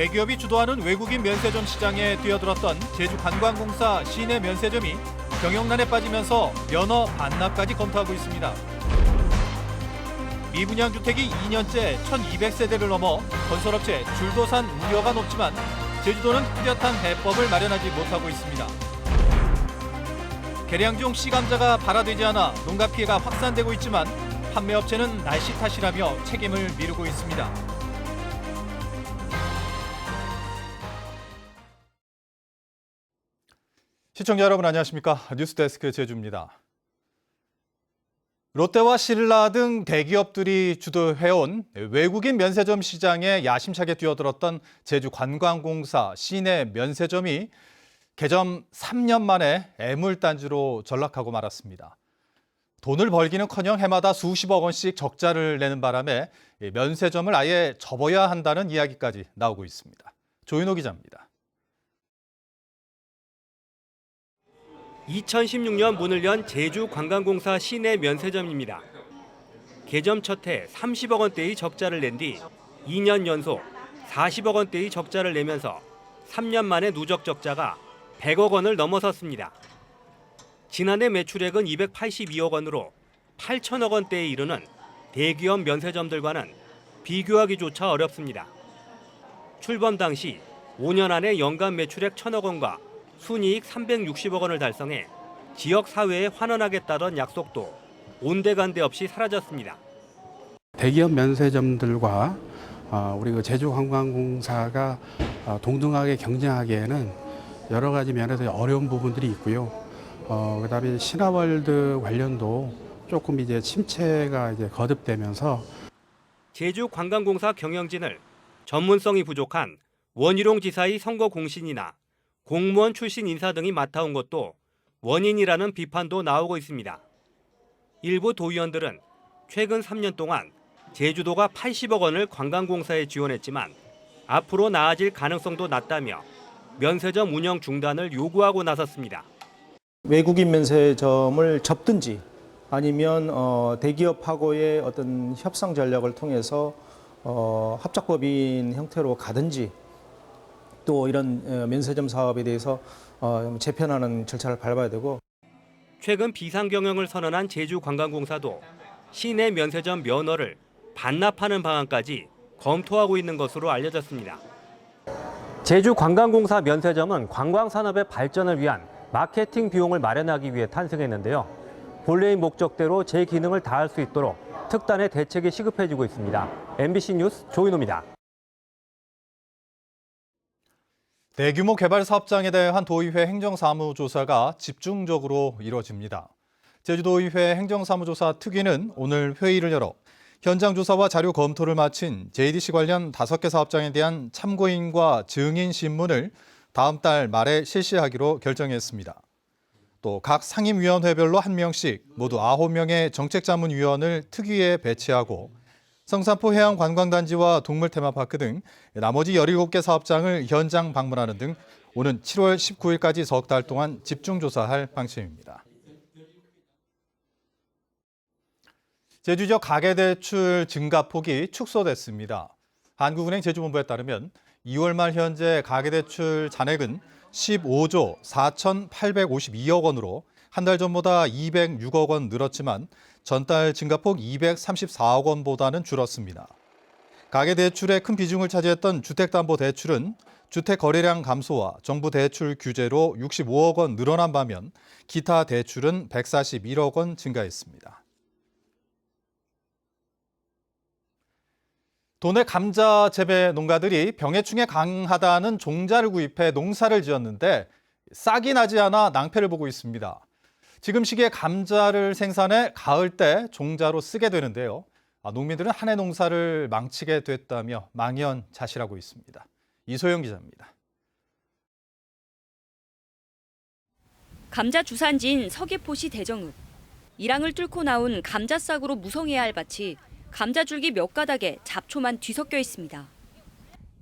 대기업이 주도하는 외국인 면세점 시장에 뛰어들었던 제주관광공사 시내 면세점이 경영난에 빠지면서 면허 반납까지 검토하고 있습니다. 미분양 주택이 2년째 1,200세대를 넘어 건설업체 줄도산 우려가 높지만 제주도는 뚜렷한 해법을 마련하지 못하고 있습니다. 개량 중 씨감자가 발화되지 않아 농가 피해가 확산되고 있지만 판매업체는 날씨 탓이라며 책임을 미루고 있습니다. 시청자 여러분 안녕하십니까? 뉴스데스크 제주입니다. 롯데와 신라 등 대기업들이 주도해온 외국인 면세점 시장에 야심차게 뛰어들었던 제주관광공사 시내 면세점이 개점 3년 만에 애물단지로 전락하고 말았습니다. 돈을 벌기는커녕 해마다 수십억 원씩 적자를 내는 바람에 면세점을 아예 접어야 한다는 이야기까지 나오고 있습니다. 조인호 기자입니다. 2016년 문을 연 제주관광공사 시내 면세점입니다. 개점 첫 해 30억 원대의 적자를 낸 뒤 2년 연속 40억 원대의 적자를 내면서 3년 만에 누적 적자가 100억 원을 넘어섰습니다. 지난해 매출액은 282억 원으로 8천억 원대에 이르는 대기업 면세점들과는 비교하기조차 어렵습니다. 출범 당시 5년 안에 연간 매출액 1천억 원과 순이익 360억 원을 달성해 지역 사회에 환원하겠다던 약속도 온데간데 없이 사라졌습니다. 대기업 면세점들과 어, 우리 그 제주관광공사가 어, 동등하게 경쟁하기에는 여러 가지 면에서 어려운 부분들이 있고요. 어, 그다음에 신화월드 관련도 조금 이제 침체가 이제 거듭되면서 제주관광공사 경영진을 전문성이 부족한 원희룡 지사의 선거 공신이나 공무원 출신 인사 등이 맡아온 것도 원인이라는 비판도 나오고 있습니다. 일부 도의원들은 최근 3년 동안 제주도가 80억 원을 관광공사에 지원했지만 앞으로 나아질 가능성도 낮다며 면세점 운영 중단을 요구하고 나섰습니다. 외국인 면세점을 접든지 아니면 어, 대기업하고의 어떤 협상 전략을 통해서 어, 합작법인 형태로 가든지 또 이런 어, 면세점 사업에 대해서 어, 재편하는 절차를 밟아야 되고 최근 비상 경영을 선언한 제주관광공사도 시내 면세점 면허를 반납하는 방안까지 검토하고 있는 것으로 알려졌습니다. 제주관광공사 면세점은 관광산업의 발전을 위한 마케팅 비용을 마련하기 위해 탄생했는데요. 본래의 목적대로 제 기능을 다할 수 있도록 특단의 대책이 시급해지고 있습니다. MBC 뉴스 조인호입니다. 대규모 개발 사업장에 대한 도의회 행정사무조사가 집중적으로 이뤄집니다. 제주도의회 행정사무조사 특위는 오늘 회의를 열어 현장 조사와 자료 검토를 마친 JDC 관련 다섯 개 사업장에 대한 참고인과 증인 신문을 다음 달 말에 실시하기로 결정했습니다. 또 각 상임위원회별로 한 명씩 모두 아홉 명의 정책자문위원을 특위에 배치하고 성산포 해양관광단지와 동물테마파크 등 나머지 17개 사업장을 현장 방문하는 등 오는 7월 19일까지 석 달 동안 집중 조사할 방침입니다. 제주 지역 가계대출 증가폭이 축소됐습니다. 한국은행 제주본부에 따르면 2월 말 현재 가계대출 잔액은 15조 4,852억 원으로 한 달 전보다 206억 원 늘었지만 전달 증가폭 234억 원보다는 줄었습니다. 가계대출의 큰 비중을 차지했던 주택담보대출은 주택 거래량 감소와 정부 대출 규제로 65억 원 늘어난 반면 기타 대출은 141억 원 증가했습니다. 도내 감자 재배 농가들이 병해충에 강하다는 종자를 구입해 농사를 지었는데 싹이 나지 않아 낭패를 보고 있습니다. 지금 시기에 감자를 생산해 가을 때 종자로 쓰게 되는데요. 아, 농민들은 한해 농사를 망치게 됐다며 망연자실하고 있습니다. 이소영 기자입니다. 감자 주산지인 서귀포시 대정읍. 이랑을 뚫고 나온 감자 싹으로 무성해야 할 밭이 감자 줄기 몇 가닥에 잡초만 뒤섞여 있습니다.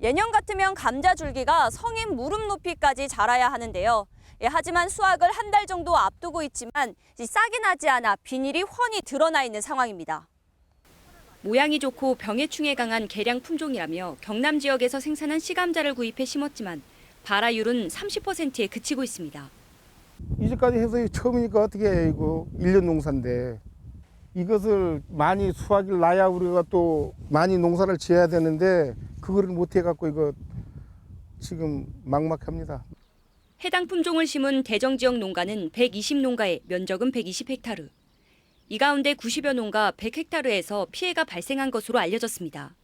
예년 같으면 감자 줄기가 성인 무릎 높이까지 자라야 하는데요. 예, 하지만 수확을 한 달 정도 앞두고 있지만 이 싹이 나지 않아 비닐이 훤히 드러나 있는 상황입니다. 모양이 좋고 병해충에 강한 개량 품종이라며 경남 지역에서 생산한 씨감자를 구입해 심었지만 발화율은 30%에 그치고 있습니다. 이제까지 해서 처음이니까 어떻게 해 이거 1년 농사인데 이것을 많이 수확을 나야 우리가 또 많이 농사를 지어야 되는데 그거를 못 해 갖고 이거 지금 막막합니다. 해당 품종을 심은 대정 지역 농가는 120농가에 면적은 120헥타르. 이 가운데 90여 농가 100헥타르에서 피해가 발생한 것으로 알려졌습니다.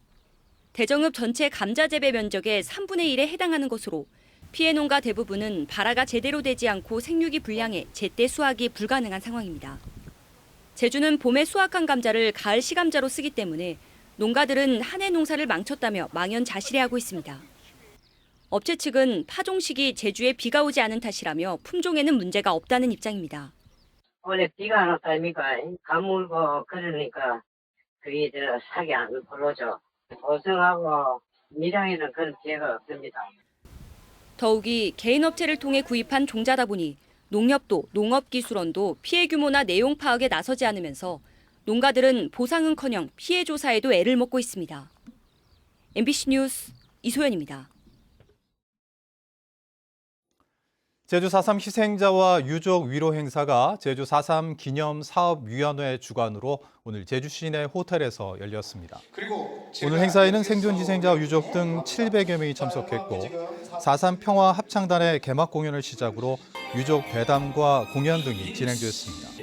대정읍 전체 감자 재배 면적의 3분의 1에 해당하는 것으로 피해 농가 대부분은 발화가 제대로 되지 않고 생육이 불량해 제때 수확이 불가능한 상황입니다. 제주는 봄에 수확한 감자를 가을 시감자로 쓰기 때문에 농가들은 한 해 농사를 망쳤다며 망연자실해하고 있습니다. 업체 측은 파종 시기 제주에 비가 오지 않은 탓이라며 품종에는 문제가 없다는 입장입니다. 원래 비가 안 왔다 아닙니까? 가물고 그러니까 그게 저 사기 안 불러줘. 보성하고 밀양에는 그런 피해가 없습니다. 더욱이 개인 업체를 통해 구입한 종자다 보니 농협도 농업기술원도 피해 규모나 내용 파악에 나서지 않으면서 농가들은 보상은커녕 피해 조사에도 애를 먹고 있습니다. MBC 뉴스 이소연입니다. 제주 4.3 희생자와 유족 위로 행사가 제주 4.3 기념 사업위원회 주관으로 오늘 제주 시내 호텔에서 열렸습니다. 오늘 행사에는 생존 희생자 유족 등 700여 명이 참석했고 4.3 평화 합창단의 개막 공연을 시작으로 유족 대담과 공연 등이 진행됐습니다.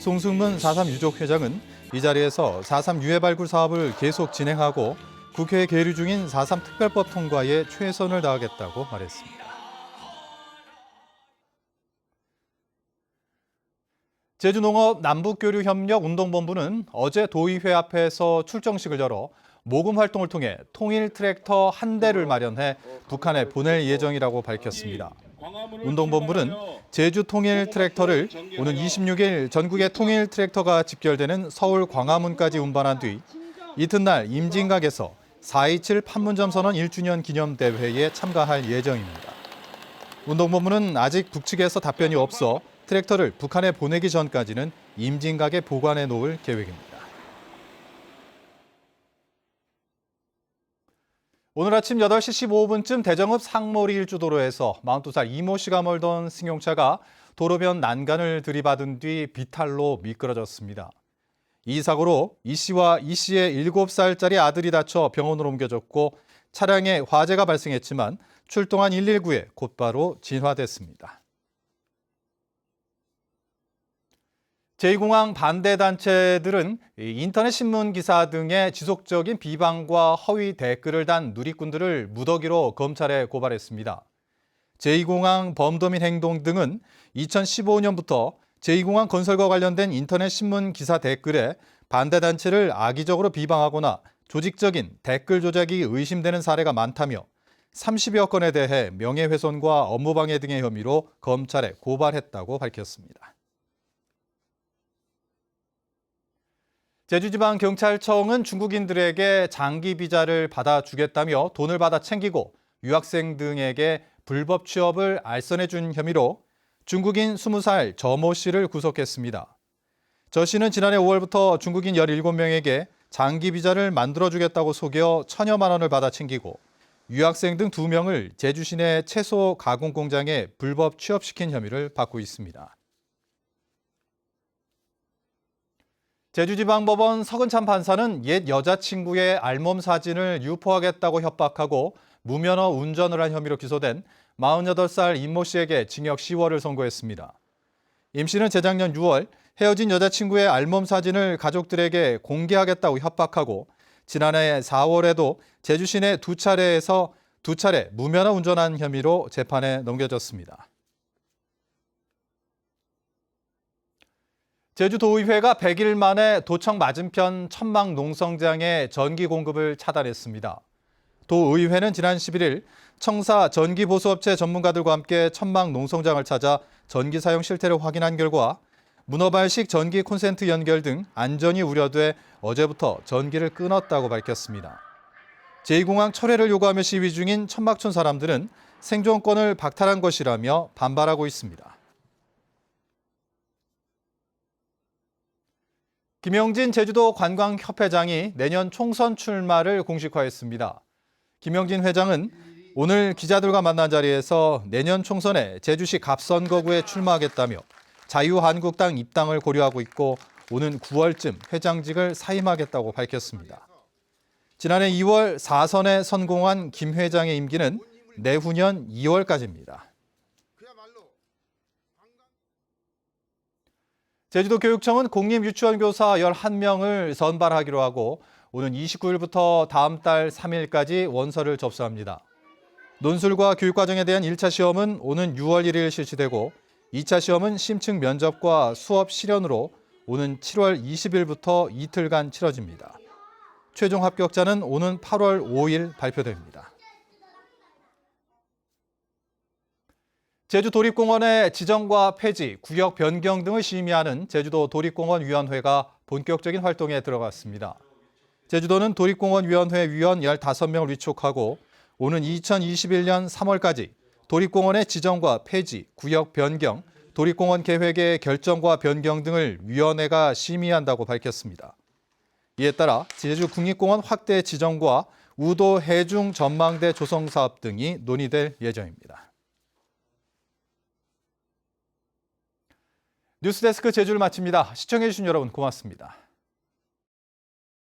송승문 4.3 유족 회장은 이 자리에서 4.3 유해 발굴 사업을 계속 진행하고 국회에 계류 중인 4.3 특별법 통과에 최선을 다하겠다고 말했습니다. 제주농업 남북교류협력 운동본부는 어제 도의회 앞에서 출정식을 열어 모금 활동을 통해 통일 트랙터 한 대를 마련해 북한에 보낼 예정이라고 밝혔습니다. 운동본부는 제주 통일 트랙터를 오는 26일 전국의 통일 트랙터가 집결되는 서울 광화문까지 운반한 뒤 이튿날 임진각에서 4.27 판문점 선언 1주년 기념 대회에 참가할 예정입니다. 운동본부는 아직 북측에서 답변이 없어 트랙터를 북한에 보내기 전까지는 임진각에 보관해 놓을 계획입니다. 오늘 아침 8시 15분쯤 대정읍 상머리 일주도로에서 42살 이모 씨가 몰던 승용차가 도로변 난간을 들이받은 뒤 비탈로 미끄러졌습니다. 이 사고로 이 씨와 이 씨의 7살짜리 아들이 다쳐 병원으로 옮겨졌고 차량에 화재가 발생했지만 출동한 119에 곧바로 진화됐습니다. 제2공항 반대 단체들은 인터넷 신문 기사 등의 지속적인 비방과 허위 댓글을 단 누리꾼들을 무더기로 검찰에 고발했습니다. 제2공항 범도민 행동 등은 2015년부터 제2공항 건설과 관련된 인터넷 신문 기사 댓글에 반대 단체를 악의적으로 비방하거나 조직적인 댓글 조작이 의심되는 사례가 많다며 30여 건에 대해 명예훼손과 업무방해 등의 혐의로 검찰에 고발했다고 밝혔습니다. 제주지방경찰청은 중국인들에게 장기 비자를 받아주겠다며 돈을 받아 챙기고 유학생 등에게 불법 취업을 알선해 준 혐의로 중국인 20살 저모 씨를 구속했습니다. 저 씨는 지난해 5월부터 중국인 17명에게 장기 비자를 만들어주겠다고 속여 천여만 원을 받아 챙기고 유학생 등 2명을 제주 시내 채소 가공 공장에 불법 취업시킨 혐의를 받고 있습니다. 제주지방법원 서근찬 판사는 옛 여자친구의 알몸 사진을 유포하겠다고 협박하고 무면허 운전을 한 혐의로 기소된 48살 임모 씨에게 징역 10월을 선고했습니다. 임 씨는 재작년 6월 헤어진 여자친구의 알몸 사진을 가족들에게 공개하겠다고 협박하고 지난해 4월에도 제주 시내 두 차례에서 두 차례 무면허 운전한 혐의로 재판에 넘겨졌습니다. 제주도의회가 100일 만에 도청 맞은편 천막 농성장의 전기 공급을 차단했습니다. 도의회는 지난 11일 청사 전기보수업체 전문가들과 함께 천막 농성장을 찾아 전기 사용 실태를 확인한 결과 문어발식 전기 콘센트 연결 등 안전이 우려돼 어제부터 전기를 끊었다고 밝혔습니다. 제2공항 철회를 요구하며 시위 중인 천막촌 사람들은 생존권을 박탈한 것이라며 반발하고 있습니다. 김영진 제주도 관광협회장이 내년 총선 출마를 공식화했습니다. 김영진 회장은 오늘 기자들과 만난 자리에서 내년 총선에 제주시 갑선거구에 출마하겠다며 자유한국당 입당을 고려하고 있고 오는 9월쯤 회장직을 사임하겠다고 밝혔습니다. 지난해 2월 4선에 선공한 김 회장의 임기는 내후년 2월까지입니다. 제주도 교육청은 공립유치원교사 11명을 선발하기로 하고 오는 29일부터 다음 달 3일까지 원서를 접수합니다. 논술과 교육과정에 대한 1차 시험은 오는 6월 1일 실시되고 2차 시험은 심층 면접과 수업 실연으로 오는 7월 20일부터 이틀간 치러집니다. 최종 합격자는 오는 8월 5일 발표됩니다. 제주 도립공원의 지정과 폐지, 구역 변경 등을 심의하는 제주도 도립공원 위원회가 본격적인 활동에 들어갔습니다. 제주도는 도립공원 위원회 위원 15명을 위촉하고 오는 2021년 3월까지 도립공원의 지정과 폐지, 구역 변경, 도립공원 계획의 결정과 변경 등을 위원회가 심의한다고 밝혔습니다. 이에 따라 제주 국립공원 확대 지정과 우도 해중 전망대 조성 사업 등이 논의될 예정입니다. 뉴스데스크 제주를 마칩니다. 시청해주신 여러분 고맙습니다.